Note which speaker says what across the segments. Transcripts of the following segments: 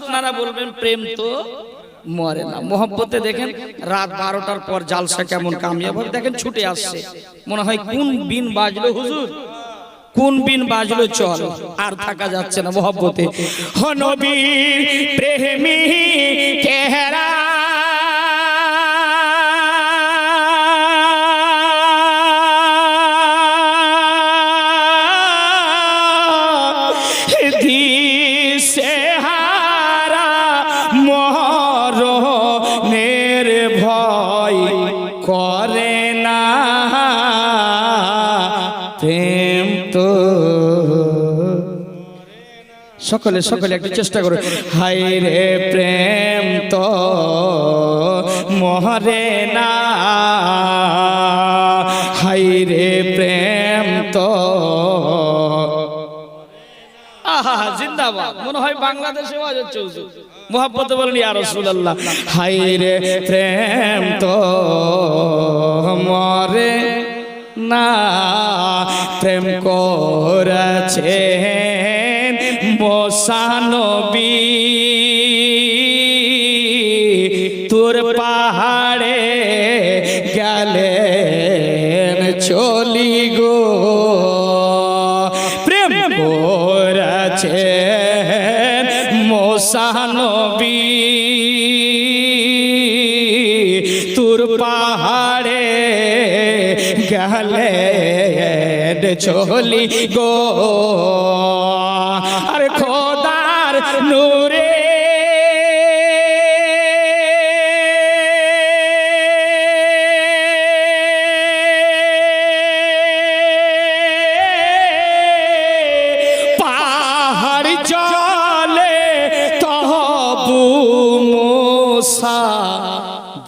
Speaker 1: আপনারা বলবেন, প্রেম তো মরে না। মোহব্বতে দেখেন, রাত বারোটার পর জালসা কেমন কামিয়াব। দেখেন, ছুটে আসছে। মনে হয়, কোন বিন বাজলো হুজুর? কোন বিন বাজলো চল, আর থাকা যাচ্ছে না মোহব্বতে। হনবীর প্রেমী কেহরা প্রেম তো সকলে সকলে একটু চেষ্টা করো। হাই রে প্রেম তো মহরে না। হাই রে প্রেম তো আহা, জিন্দাবাদ। মনে হয় বাংলাদেশে হুজুর। মোহাম্মতে বলেন ইয়া রাসূলুল্লাহ। হাই রে প্রেম তো মরে না প্রেম করেছে মোসানবী তোর পাহাড়ে গেলেন চলি গো। প্রেম করেছে চলি গো। আরে খোদার নূরে।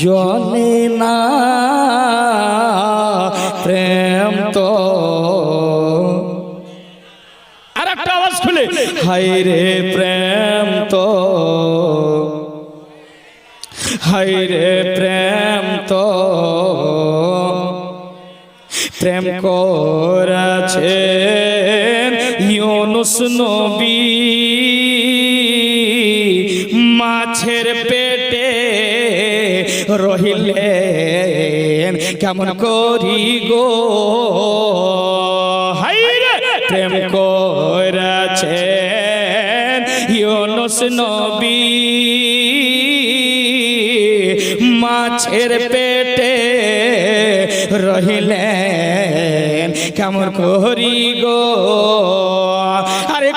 Speaker 1: জলে না। প্রেম খুলে হাই রে প্রেম তো। হাই রে প্রেম তো। প্রেম করেছে ইউনুস নবী। মাছের পেটে রহিলেন কেমন করি গো? নবী মাছের পেটে রহিলেন। কেমন করি গো? আরে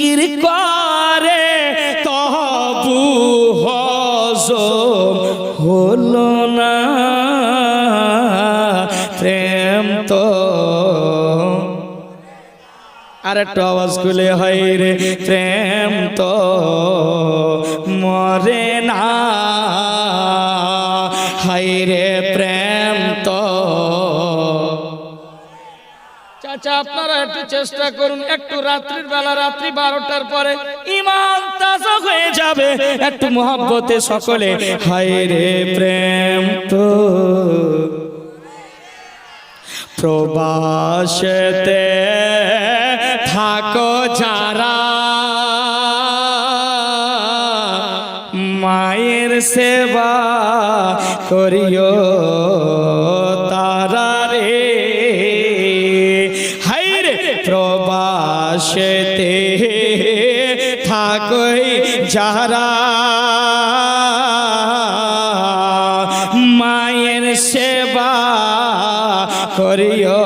Speaker 1: জিকির করে, তবু হজম হলো না। প্রেম তো। আর একটু আওয়াজ খুলে হয় রে, প্রেম তো। মরে না। হাই রে, প্রেম চাচা আপনারা একটু চেষ্টা করুন, একটু রাত্রির বেলা, রাত্রি বারোটার পরে ইমান তাজা হয়ে যাবে। একটু মহাব্বতে সকলে, হায় রে প্রেম তো। প্রবাসতে থাকো যারা মায়ের সেবা করিও। প্রবাসতে থাকই যারা মায়ের সেবা করিও।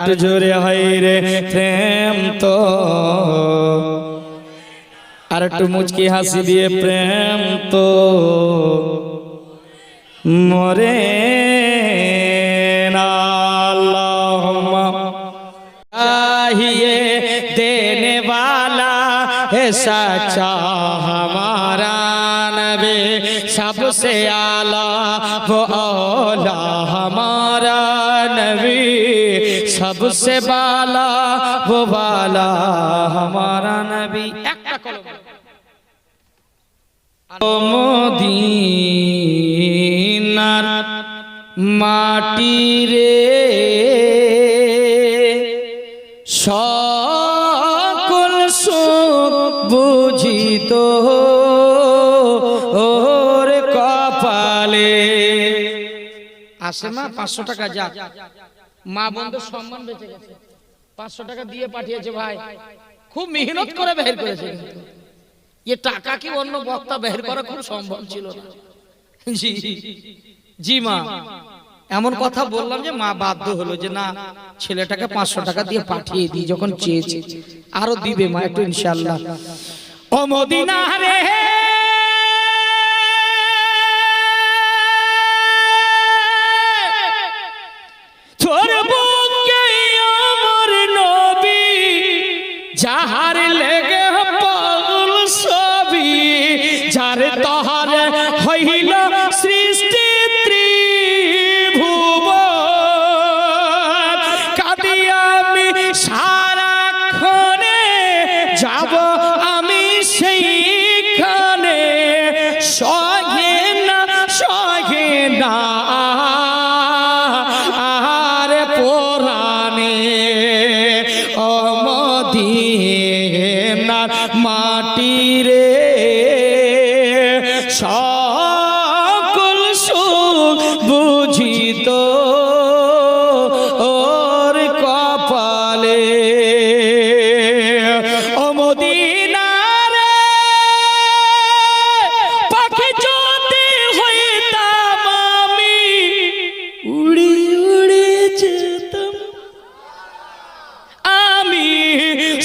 Speaker 1: একটু জোরে হয় রে প্রেম তো আর আর একটু মুচকি হাসি দিয়ে প্রেম তো মরে না আল্লাহুম্মা चाहिए देने वाला है सच्चा हमारा नबी सबसे आला সবসে বালা ও বালা হামারা নবী একটা কলম। মদিনার মাটি রে আসে মা পাঁচশো টাকা যাক মা বন্ধু সম্মান বেঁচে গেছে। পাঁচশো টাকা দিয়ে পাঠিয়েছে ভাই। খুব মেহনত করে বের করেছে। এ টাকা কি অন্য বক্তা বের করা খুব সম্ভব ছিল? না জি জি মা। এমন কথা বললাম যে মা বাধ্য হলো যে না ছেলেটাকে পাঁচশো টাকা দিয়ে পাঠিয়ে দিই যখন চেয়েছে। আরও দিবে মা একটু ইনশাল্লাহ ও মদিনা রে আমি সারাক্ষণে যাব আমি সেইখানে। সহে না সহে না। পোরানে অমদিনার মাটি রে। সকল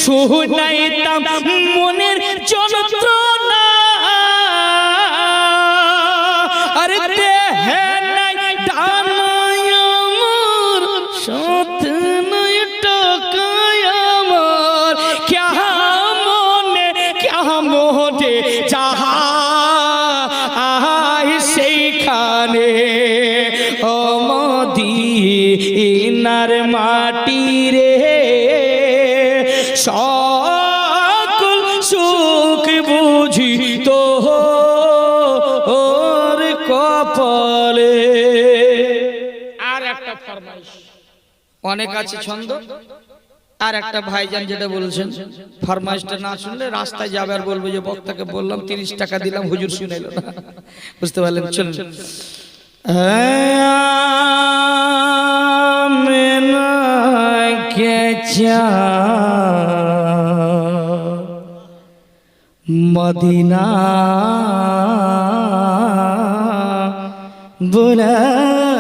Speaker 1: শুনাইতাম মনের যন্ত্রণা অনেক আছে ছন্দ। আর একটা ভাইজান যেটা বলছেন, ফরমাইশটা না শুনলে রাস্তায় যাবে আর বলব যে, বক্তাকে বললাম তিরিশ টাকা দিলাম, হুজুর শুনে না। বুঝতে পারলেন? চলুন। মদিনা বুলাই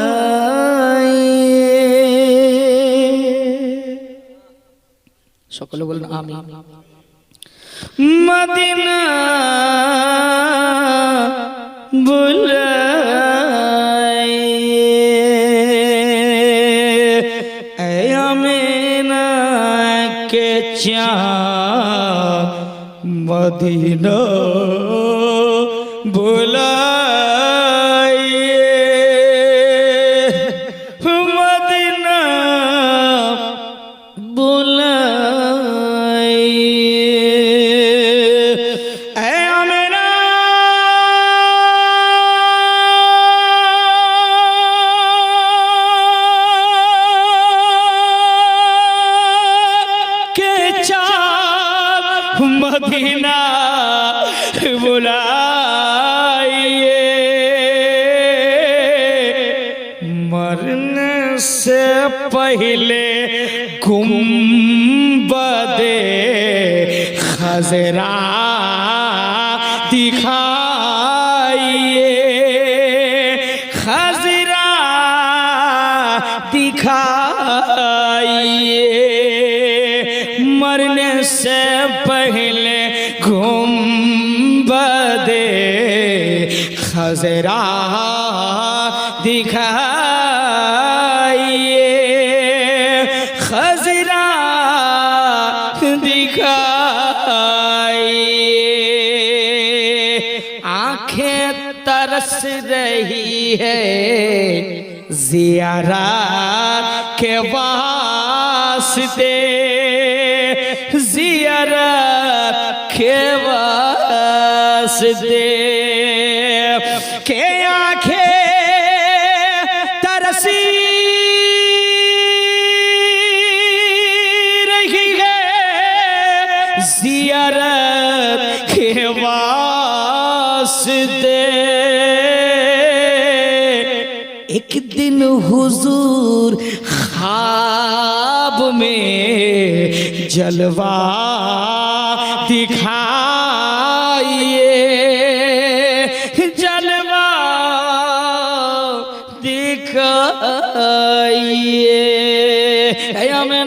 Speaker 1: সকলে বলেন আমি মদিনা বুলাই কে চা মদিনা पहले गुम्बदे खजरा दिखाइए। खजरा दिखाइए। मरने से पहले गुम्बदे खजरा दिखा है जियारा के वास्ते जियारा के वास्ते के आंखें तरसी रही है जियारत के वास्ते একদিন হুজুর খাব মে জলবা দিখাইয়ে। জলবা দিখাইয়ে।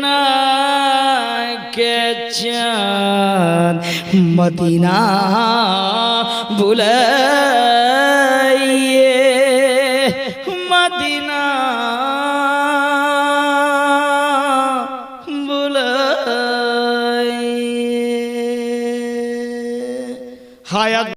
Speaker 1: না কে চান মদিনা ভুলে